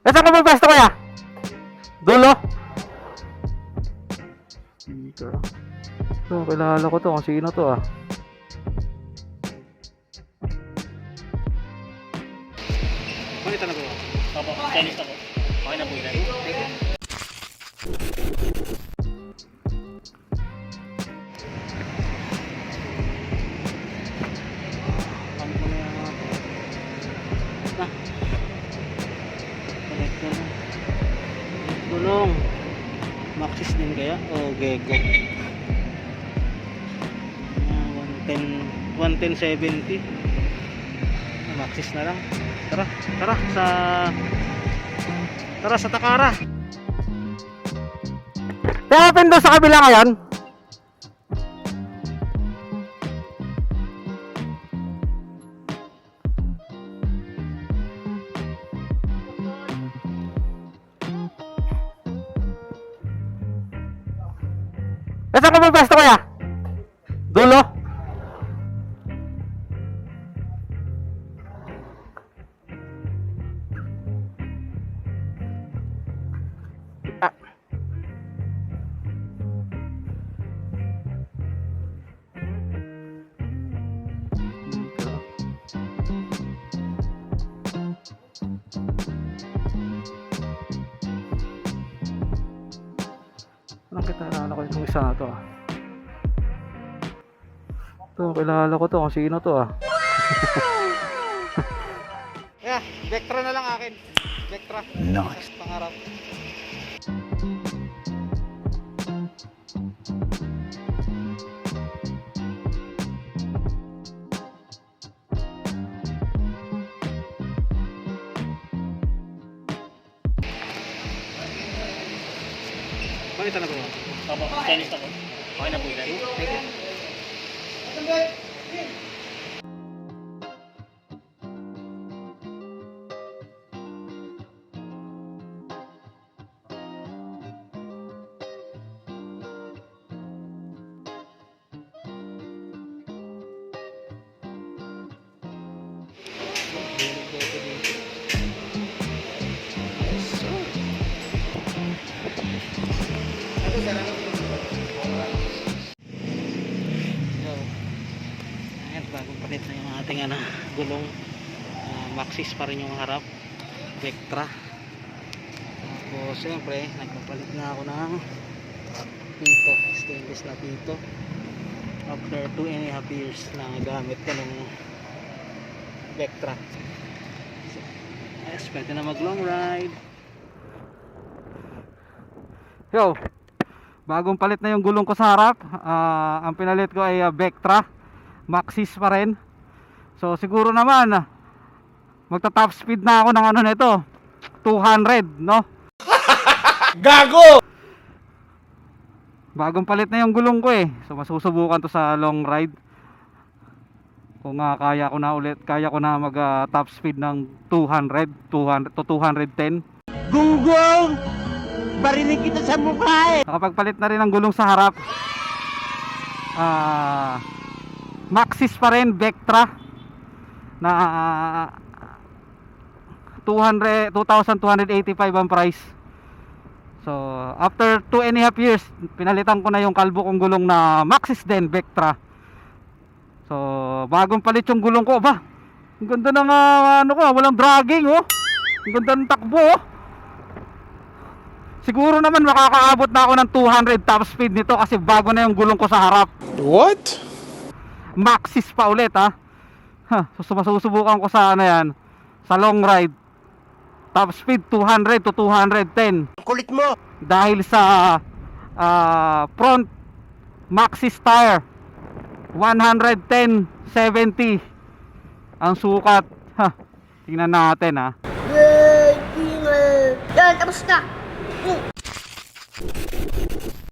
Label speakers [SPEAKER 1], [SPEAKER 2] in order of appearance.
[SPEAKER 1] Eh, saan ka magpwesto kuya? Dulo? Dito. Ito, kilala ko to. Kung sino to ah.
[SPEAKER 2] Pakita na po. Opo, na po. Okay na po yun. Maxis din kaya? O Gego? Ah, 110, 110.70. Maxis na lang. Tara, tara sa Tara sa Takara.
[SPEAKER 1] Kaya open sa kabila ngayon? Eh, saan ka magpwesto kuya? Anong kita na ko itong isa na to ah. Ito, kilala ko to kung sino to ah.
[SPEAKER 2] Yeah, Vectra na lang akin. Vectra. Nice. Pangarap. Pakita na po. Opo, Chinese na po. Okay na po yun. Thank you. Palit na yung ating ano, gulong. Ah, Maxis pa rin yung harap. Vectra. Tapos, siyempre, nagpapalit na ako ng pito. Stainless na pito. After 2 and a half years na gamit ko ng Vectra. Yes, pwede na mag long ride.
[SPEAKER 1] Yo, bagong palit na yung gulong ko sa harap. Ah, ang pinalit ko ay ah, Vectra. Maxis pa rin. So siguro naman ah, magta top speed na ako ng ano nito. 200, no?
[SPEAKER 3] Gago!
[SPEAKER 1] Bagong palit na yung gulong ko eh. So masusubukan to sa long ride. Kung ah, kaya ko na ulit, kaya ko na mag ah, top speed ng 200, 200 to 210.
[SPEAKER 3] Gunggong! Barinig kita sa mukha eh!
[SPEAKER 1] Nakapagpalit na rin ng gulong sa harap. Ah, Maxis pa rin, Vectra na ah, 200 2,285 ang price. So, after 2 and a half years, pinalitan ko na yung kalbo kong gulong na Maxis din, Vectra. So, bagong palit yung gulong ko, ba? Ang ganda ng ah, ano ko, ah, walang dragging, oh. Ang ganda ng takbo, oh. Siguro naman makakaabot na ako ng 200 top speed nito kasi bago na yung gulong ko sa harap.
[SPEAKER 3] What?
[SPEAKER 1] Maxis pa ulit ha. Ha, so masusubukan ko sa ano yan, sa long ride. Top speed 200 to 210
[SPEAKER 3] Kulit mo!
[SPEAKER 1] dahil sa ah, front Maxis tire 110 70 ang sukat. Ha, tingnan natin ha.
[SPEAKER 4] Yay! Yan, tapos na. Mm.